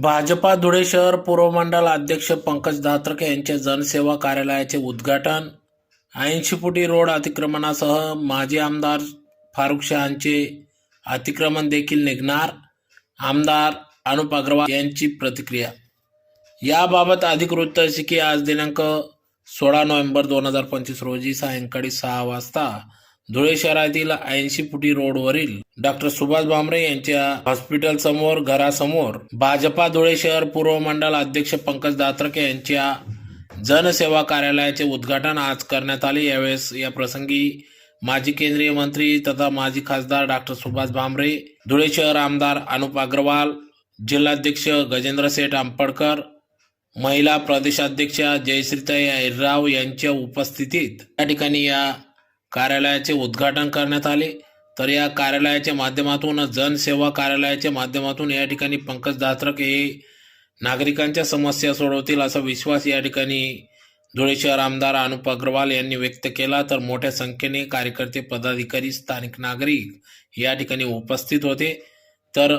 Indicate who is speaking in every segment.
Speaker 1: भाजपा धुळे शहर पूर्व अध्यक्ष पंकज दात्रके यांच्या जनसेवा कार्यालयाचे उद्घाटन. ऐंशी फुटी रोड अतिक्रमणासह माजी आमदार फारुख शहांचे अतिक्रमण देखील निघणार आमदार अनुप अग्रवाल यांची प्रतिक्रिया. याबाबत अधिक वृत्त अशी की आज दिनांक सोळा नोव्हेंबर दोन हजार पंचवीस रोजी सायंकाळी सहा वाजता धुळे शहरातील ऐंशी फुटी रोडवरील डॉक्टर सुभाष भामरे यांच्या हॉस्पिटल समोर घरासमोर भाजपा धुळे शहर पूर्व मंडल अध्यक्ष पंकज दात्रके यांच्या जनसेवा कार्यालयाचे उद्घाटन आज करण्यात आले. यावेळेस या प्रसंगी माजी केंद्रीय मंत्री तथा माजी खासदार डॉक्टर सुभाष भामरे धुळे शहर आमदार अनुप अग्रवाल जिल्हाध्यक्ष गजेंद्र शेठ आंबडकर महिला प्रदेशाध्यक्षा जयश्रीताई राव यांच्या उपस्थितीत या ठिकाणी या कार्यालयाचे उद्घाटन करण्यात आले. तर या कार्यालयाच्या माध्यमातून जनसेवा कार्यालयाच्या माध्यमातून या ठिकाणी पंकज दात्रक हे नागरिकांच्या समस्या सोडवतील असा विश्वास या ठिकाणी धुळे शहर आमदार अनुप अग्रवाल यांनी व्यक्त केला. तर मोठ्या संख्येने कार्यकर्ते पदाधिकारी स्थानिक नागरिक या ठिकाणी उपस्थित होते. तर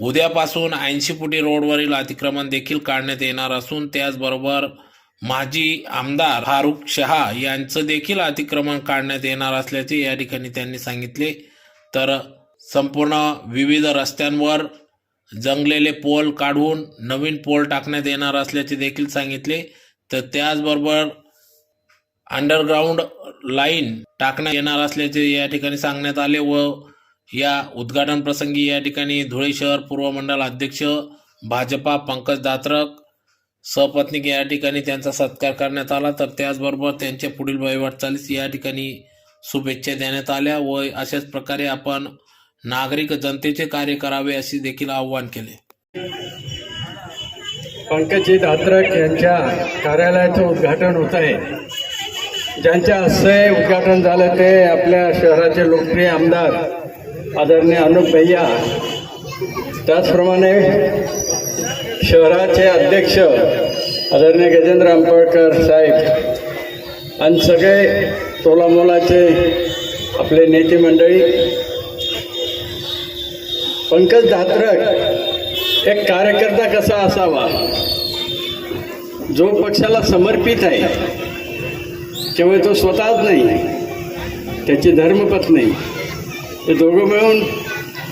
Speaker 1: उद्यापासून ऐंशी फुटी रोडवरील अतिक्रमण देखील काढण्यात येणार असून त्याचबरोबर माजी आमदार फारुख शहा यांचं देखील अतिक्रमण काढण्यात येणार असल्याचे या ठिकाणी त्यांनी सांगितले. तर संपूर्ण विविध रस्त्यांवर जंगलेले पोल काढून नवीन पोल टाकण्यात येणार असल्याचे देखील सांगितले. तर त्याचबरोबर अंडरग्राऊंड लाईन टाकण्यात येणार असल्याचे या ठिकाणी सांगण्यात आले व या उद्घाटन प्रसंगी या ठिकाणी धुळे शहर पूर्व मंडळ अध्यक्ष भाजपा पंकज दात्रक सपत्नीक या ठिकाणी त्यांचा सत्कार करण्यात आला तर त्याचबरोबर त्यांच्या पुढील वाटचालीस या ठिकाणी शुभेच्छा देण्यात आल्या व अशाच प्रकारे आपण नागरिक जनतेचे कार्य करावे असे देखील आवाहन केले.
Speaker 2: पंकजी दात्रक यांच्या कार्यालयाचं उद्घाटन होत आहे. ज्यांच्या हस्ते उद्घाटन झालं ते आपल्या शहराचे लोकप्रिय आमदार आदरणीय अनुप भैया. त्याचप्रमाणे शहराचे अध्यक्ष आदरणीय गजेंद्र आंबेडकर साहेब आणि सगळे तोलामोलाचे आपले नेते मंडळी पंकज धात्रक एक कार्यकर्ता कसा असावा? जो पक्षाला समर्पित आहे केवळ तो स्वतःच नाही त्याची धर्मपत्नी हे दोघं मिळून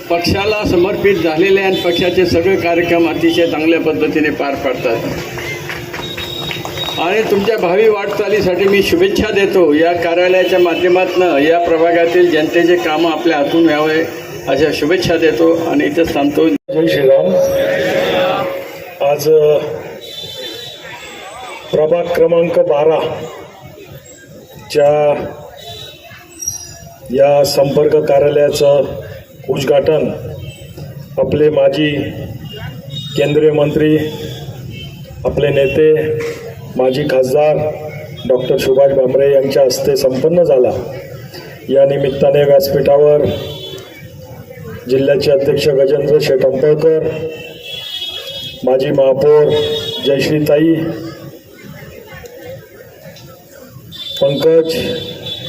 Speaker 2: पक्षाला समर्पित झालेले आणि पक्षाचे सगळे कार्यक्रम अतिशय चांगल्या पद्धतीने पार पाडतात. आणि तुमच्या भावी वाटचालीसाठी मी शुभेच्छा देतो. या कार्यालयाच्या माध्यमातून या प्रभागातील जनतेचे कामं आपल्या हातून व्हावे अशा शुभेच्छा देतो आणि इथं सांगतो
Speaker 3: जय श्रीराम. आज प्रभाग क्रमांक बारा च्या या संपर्क कार्यालयाचं उद्घाटन आपले माजी केंद्रीय मंत्री आपले नेते माजी खासदार डॉक्टर सुभाष भामरे यांच्या हस्ते संपन्न झाला. या निमित्ताने व्यासपीठावर जिल्ह्याचे अध्यक्ष गजेंद्र शेठ आंबेडकर माजी महापौर जयश्रीताई पंकज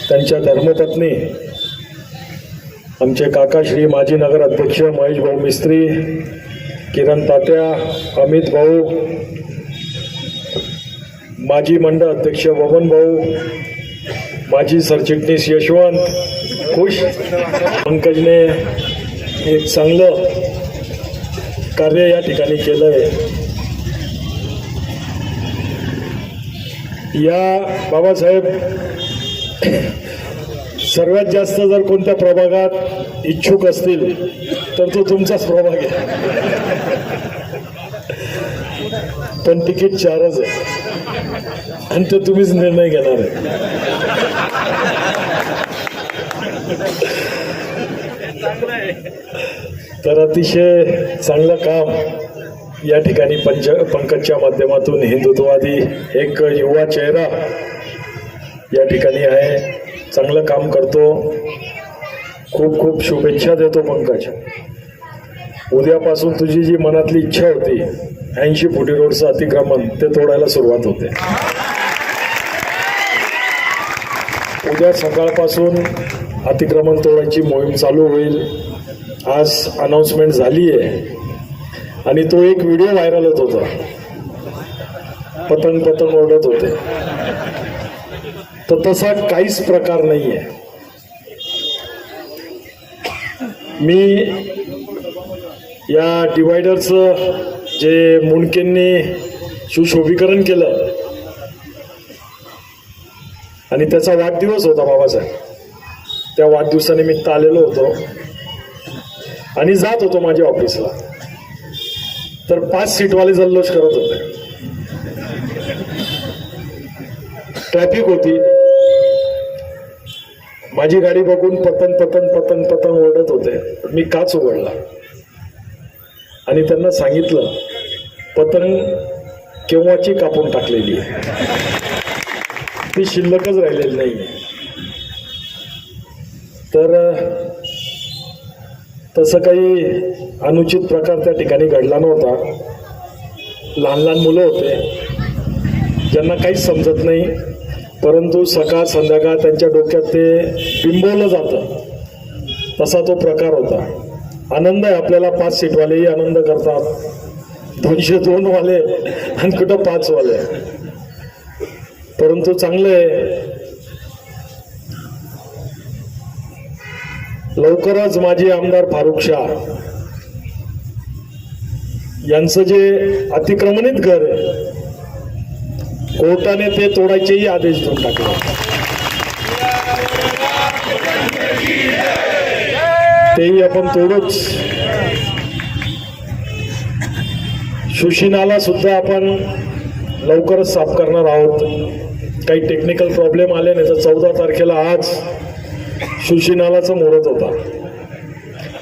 Speaker 3: त्यांच्या धर्मपत्नी आमचे काका श्री माजी नगर अध्यक्ष महेश भाऊ मिस्त्री किरण तात्या अमित भाऊ माजी मंडळ अध्यक्ष बबन भाऊ माजी सरचिटणीस यशवंत खुश पंकजने एक चांगलं कार्य या ठिकाणी केलं आहे या बाबासाहेब सर्वात जास्त जर कोणत्या प्रभागात इच्छुक असतील तर तो तुमचाच प्रभाग आहे. पण तिकीट चारच आहे. आणि तो तुम्हीच निर्णय घेणार आहे. तर अतिशय चांगलं काम या ठिकाणी पंच पंकजच्या माध्यमातून हिंदुत्ववादी एक युवा चेहरा या ठिकाणी आहे. चांगलं काम करतो. खूप खूप शुभेच्छा देतो पंकज. उद्यापासून तुझी जी मनातली इच्छा होती ऐंशी फुटी रोडचं अतिक्रमण ते तोडायला सुरुवात होते. उद्या सकाळपासून अतिक्रमण तोडायची मोहीम चालू होईल. आज अनाऊन्समेंट झाली आहे आणि तो एक व्हिडिओ व्हायरल होत होता. पतंग पतंग ओढत होते. तर तसा काहीच प्रकार नाही आहे मी या डिवायडरचं जे मुंडकेंनी सुशोभीकरण केलं आणि त्याचा वाढदिवस होता बाबासाहेब. त्या वाढदिवसानिमित्त आलेलो होतो. आणि जात होतो माझ्या ऑफिसला. तर पाच सीटवाले जल्लोष करत होते. ट्रॅफिक होती. माझी गाडी बघून पतन पतन पतन पतन ओढत होते. मी काच उघडला. आणि त्यांना सांगितलं पतंग केव्हाची कापून टाकलेली आहे? ती शिल्लकच राहिलेली नाही. तर तसं काही अनुचित प्रकार त्या ठिकाणी घडला नव्हता. लहान लहान मुलं होते. ज्यांना काहीच समजत नाही परंतु सकाळ संध्याकाळ त्यांच्या डोक्यात ते बिंबवलं जातं. तसा तो प्रकार होता. आनंद आहे आपल्याला पाच सीटवालेही आनंद करतात. दोनशे दोनवाले आणि कुठं पाचवाले. परंतु चांगलं आहे. लवकरच माजी आमदार फारुख शाह यांचं जे अतिक्रमणित घर आहे कोर्टाने ते तोडायचेही आदेश देऊन टाकले. तेही आपण तोडूच. सुशिनाला सुद्धा आपण लवकरच साफ करणार आहोत. काही टेक्निकल प्रॉब्लेम आले नाही तर चौदा तारखेला आज सुशिनालाचा मुहूर्त होता.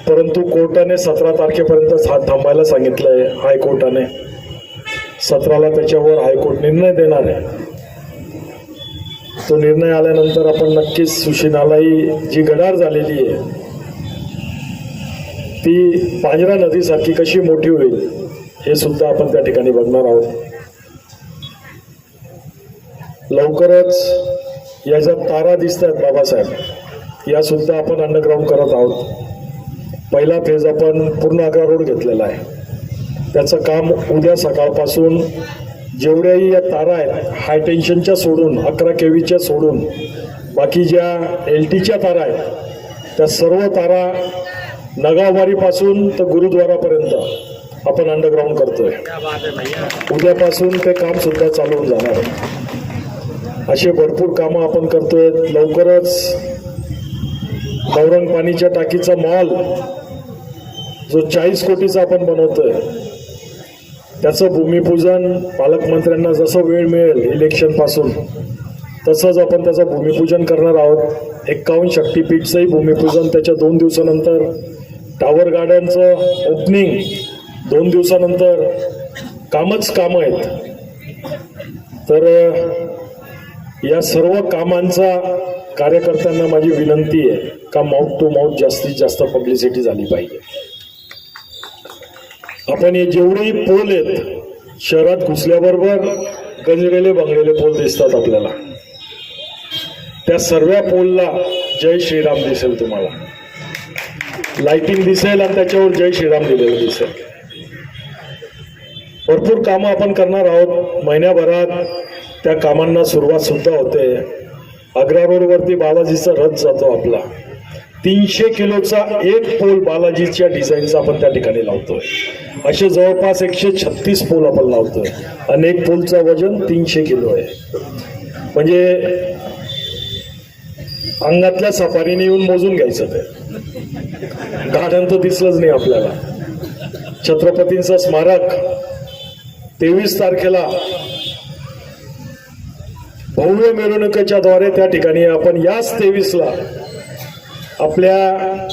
Speaker 3: परंतु कोर्टाने सतरा तारखेपर्यंतच हात थांबायला सांगितलं आहे हायकोर्टाने. सतराला त्याच्यावर हायकोर्ट निर्णय देणार आहे. तो निर्णय आल्यानंतर आपण नक्कीच सुशिनालाही जी गडार झालेली आहे ती पांजरा नदीसारखी कशी मोठी होईल हे सुद्धा आपण त्या ठिकाणी बघणार आहोत. लवकरच या ज्या तारा दिसत आहेत बाबासाहेब या सुद्धा आपण अंडरग्राऊंड करत आहोत. पहिला फेज आपण पूर्ण अकरा रोड घेतलेला आहे. त्याचं काम उद्या सकाळपासून जेवढ्याही या तारा आहेत हाय टेन्शनच्या सोडून अकरा केवीच्या सोडून बाकी ज्या एल टीच्या तारा आहेत त्या सर्व तारा नगावारीपासून तर गुरुद्वारापर्यंत आपण अंडरग्राऊंड करतोय. उद्यापासून ते काम सुद्धा चालू जाणार आहे. असे भरपूर कामं आपण करतोय. लवकरच गौरंग पाणीच्या टाकीचा मॉल जो चाळीस कोटीचा आपण बनवतोय त्याचं भूमिपूजन पालकमंत्र्यांना जसं वेळ मिळेल इलेक्शनपासून तसंच आपण त्याचं भूमिपूजन करणार आहोत. एक्कावन्न शक्तीपीठचंही भूमिपूजन त्याच्या दोन दिवसानंतर टावर गार्डनचं ओपनिंग दोन दिवसानंतर कामच कामं आहेत. तर या सर्व कामांचा कार्यकर्त्यांना माझी विनंती आहे का माउथ टू माउथ जास्तीत जास्त पब्लिसिटी झाली पाहिजे. आपण हे जेवढेही पोल आहेत शहरात घुसल्याबरोबर गंजलेले बंगलेले पोल दिसतात आपल्याला. त्या सर्व पोलला जय श्रीराम दिसेल तुम्हाला. लाइटिंग दिसेल आणि त्याच्यावर जय श्रीराम दिलेलं दिसेल. भरपूर कामं आपण करणार आहोत. महिन्याभरात त्या कामांना सुरुवात सुद्धा होते. अग्रा रोडवरती बालाजीचा रथ जातो आपला. तीनशे किलोचा एक पोल बालाजीच्या डिझाईनचा आपण त्या ठिकाणी लावतोय. असे जवळपास एकशे छत्तीस पोल आपण लावतो आणि एक पोलचं वजन तीनशे किलो आहे. म्हणजे अंगातल्या सफारीने येऊन मोजून घ्यायचं ते. गार्डन तर दिसलंच नाही आपल्याला. छत्रपतींचं स्मारक तेवीस तारखेला भव्य मिरवणुकीच्या द्वारे त्या ठिकाणी आपण याच तेवीसला आपल्या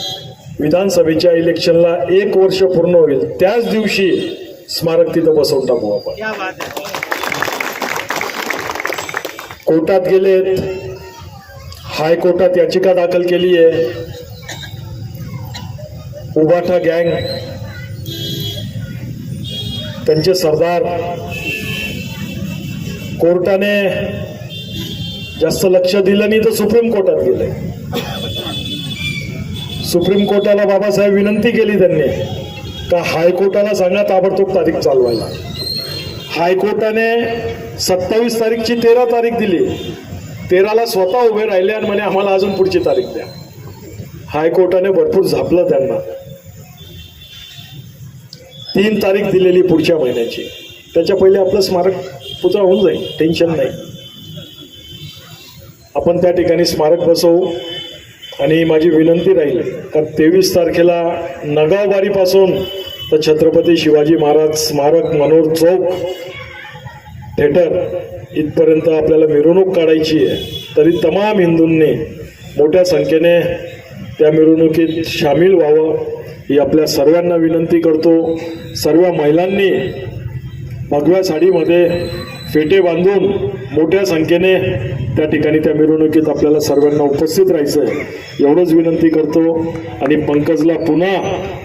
Speaker 3: विधानसभेच्या इलेक्शनला एक वर्ष पूर्ण होईल त्याच दिवशी स्मारक तिथं बसवून टाकू आपण. कोर्टात गेलेत. हायकोर्टात याचिका दाखल केली आहे उबाठा गँग त्यांचे सरदार. कोर्टाने जास्त लक्ष दिलं नाही तर सुप्रीम कोर्टात गेले. सुप्रीम कोर्टाला बाबासाहेब विनंती केली त्यांनी का हायकोर्टाला सांगा ताबडतोब तारीख चालवायला. हायकोर्टाने सत्तावीस तारीखची तेरा तारीख दिली. तेराला स्वतः उभे राहिले आणि म्हणे आम्हाला अजून पुढची तारीख द्या. हायकोर्टाने भरपूर झापलं त्यांना. तीन तारीख दिलेली पुढच्या महिन्याची. त्याच्या पहिले आपलं स्मारक पुतळा होऊन जाईल टेन्शन नाही. आपण त्या ठिकाणी स्मारक बसवू. आणि माझी विनंती राहील का तेवीस तारखेला नगावबारीपासून तर छत्रपती शिवाजी महाराज स्मारक मनोर चौक थिएटर इथपर्यंत आपल्याला मिरवणूक काढायची आहे. तरी तमाम हिंदूंनी मोठ्या संख्येने त्या मिरवणुकीत सामील व्हावं ही आपल्या सर्वांना विनंती करतो. सर्व महिलांनी भगव्या साडीमध्ये फेटे बांधून मोठ्या संख्येने त्या ठिकाणी त्या मिरवणुकीत आपल्याला सर्वांना उपस्थित राहायचं आहे एवढंच विनंती करतो आणि पंकजला पुन्हा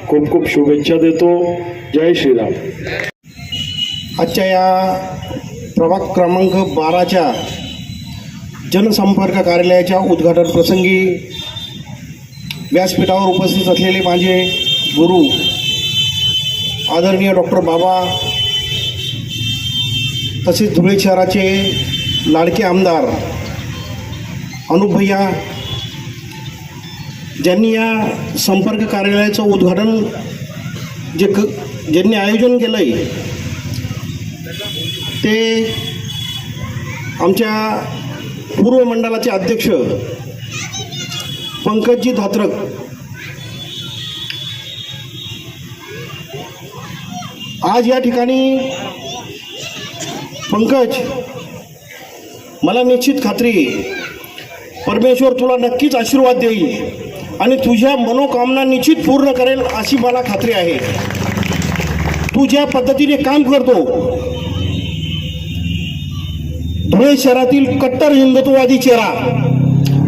Speaker 3: खूप खूप शुभेच्छा देतो. जय श्रीराम.
Speaker 4: आजच्या या प्रभाग क्रमांक बाराच्या जनसंपर्क कार्यालयाच्या उद्घाटन प्रसंगी व्यासपीठावर उपस्थित असलेले माझे गुरु आदरणीय डॉक्टर बाबा तसेच धुळे शहराचे लाडके आमदार अनुभया ज्यांनी या संपर्क कार्यालयाचं उद्घाटन जे क ज्यांनी आयोजन केलं आहे ते आमच्या पूर्व मंडळाचे अध्यक्ष पंकजजी धात्रक आज या ठिकाणी पंकज मला निश्चित खात्री आहे, परमेश्वर तुला नक्कीच आशीर्वाद देईल आणि तुझ्या मनोकामना निश्चित पूर्ण करेल अशी मला खात्री आहे. तू ज्या पद्धतीने काम करतो धुळे शहरातील कट्टर हिंदुत्ववादी चेहरा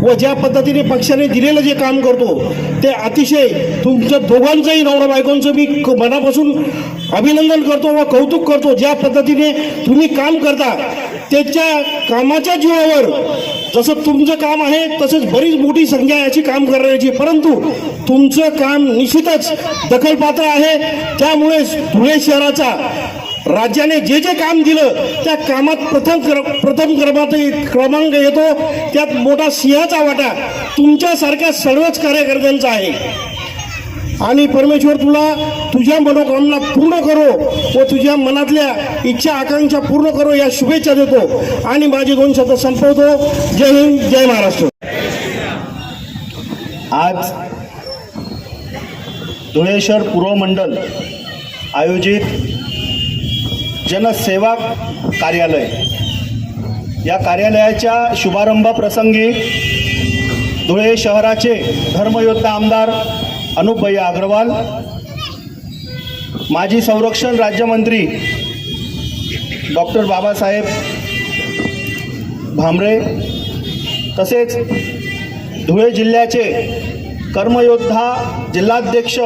Speaker 4: व ज्या पद्धतीने पक्षाने दिलेलं जे काम करतो ते अतिशय तुमच्या दोघांचंही नवरा बायकोंचं मी क- मनापासून अभिनंदन करतो व कौतुक करतो. ज्या पद्धतीने तुम्ही काम करता त्याच्या कामाच्या जीवावर जसं तुमचं काम आहे तसंच बरीच मोठी संख्या याची काम करण्याची. परंतु तुमचं काम निश्चितच दखलपात्र आहे. त्यामुळे धुळे शहराचा राज्याने जे जे काम दिलं त्या कामात प्रथम क्र प्रथम क्रमांक क्रमांक येतो. त्यात मोठा सिंहाचा वाटा तुमच्यासारख्या सर्वच कार्यकर्त्यांचा आहे. आणि परमेश्वर तुला तुझ्या मनोकामना पूर्ण करो व तुझ्या मनातल्या इच्छा आकांक्षा पूर्ण करो या शुभेच्छा देतो. आणि माझे दोन शब्द संपवतो. जय हिंद जय महाराष्ट्र.
Speaker 5: आज धुळेश्वर पूर्व मंडल आयोजित जनसेवा कार्यालय. या कार्यालयाच्या शुभारंभाप्रसंगी धुळे शहराचे धर्मयोद्धा आमदार अनुपभैया अग्रवाल माजी संरक्षण राज्यमंत्री डॉक्टर बाबासाहेब भामरे तसेच धुळे जिल्ह्याचे कर्मयोद्धा जिल्हाध्यक्ष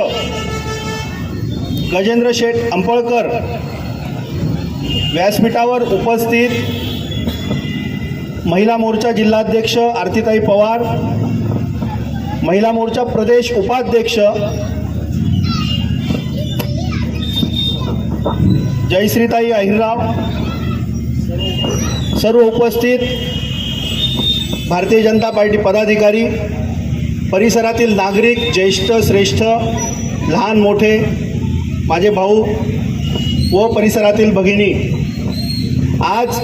Speaker 5: गजेंद्र शेठ अंपळकर व्यासपीठावर उपस्थित महिला मोर्चा जिल्हाध्यक्ष आरतीताई पवार महिला मोर्चा प्रदेश उपाध्यक्ष जयश्रीताई अहिरराव सर्व उपस्थित भारतीय जनता पार्टी पदाधिकारी परिसरातील नागरिक ज्येष्ठ श्रेष्ठ लहान मोठे माझे भाऊ व परिसरातील भगिनी आज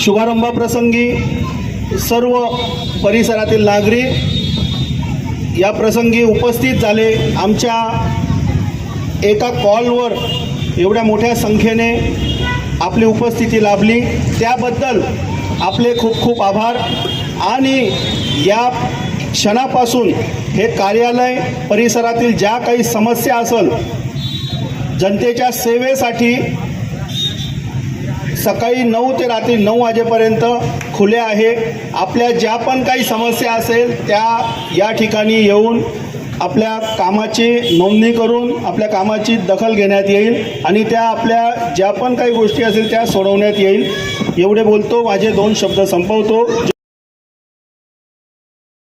Speaker 5: शुभारंभाप्रसंगी सर्व परिसरातील नागरिक या प्रसंगी उपस्थित झाले आमच्या एका कॉलवर एवढ्या मोठ्या संख्येने आपली उपस्थिती लाभली. त्याबद्दल आपले खूप खूप आभार. आणि या क्षणापासून हे कार्यालय परिसरातील ज्या काही समस्या असेल जनतेच्या सेवेसाठी सकाळी नऊ ते रात्री नऊ वाजेपर्यंत खुले आहे. आपल्या ज्या पण काही समस्या असेल त्या या ठिकाणी येऊन आपल्या कामाची नोंदणी करून आपल्या कामाची दखल घेण्यात येईल आणि त्या आपल्या ज्या पण काही गोष्टी असेल त्या सोडवण्यात येईल. एवढे बोलतो माझे दोन शब्द संपवतो.